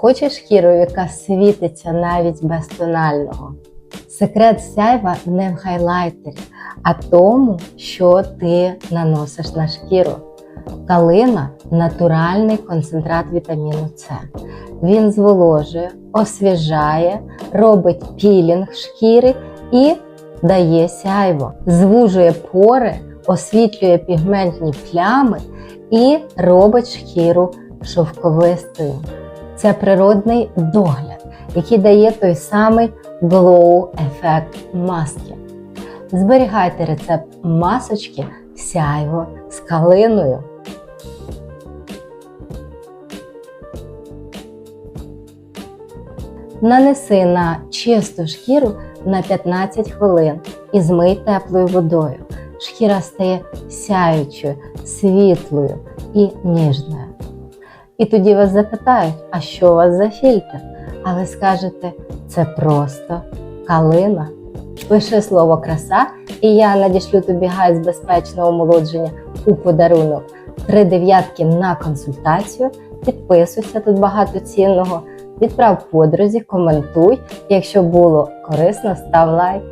Хочеш шкіру, яка світиться навіть без тонального? Секрет сяйва не в хайлайтері, а тому, що ти наносиш на шкіру. Калина натуральний концентрат вітаміну С. Він зволожує, освіжає, робить пілінг шкіри і дає сяйво, звужує пори, освітлює пігментні плями і робить шкіру шовковистою. Це природний догляд, який дає той самий glow ефект маски. Зберігайте рецепт масочки сяйво з калиною. Нанеси на чисту шкіру на 15 хвилин і змий теплою водою. Шкіра стає сяючою, світлою і ніжною. І тоді вас запитають, а що у вас за фільтр? А ви скажете, це просто калина. Пиши слово краса, і я надішлю тобі гайд з безпечного омолодження у подарунок. Три дев'ятки на консультацію. Підписуйся, тут багато цінного. Відправ подрузі, коментуй. Якщо було корисно, став лайк.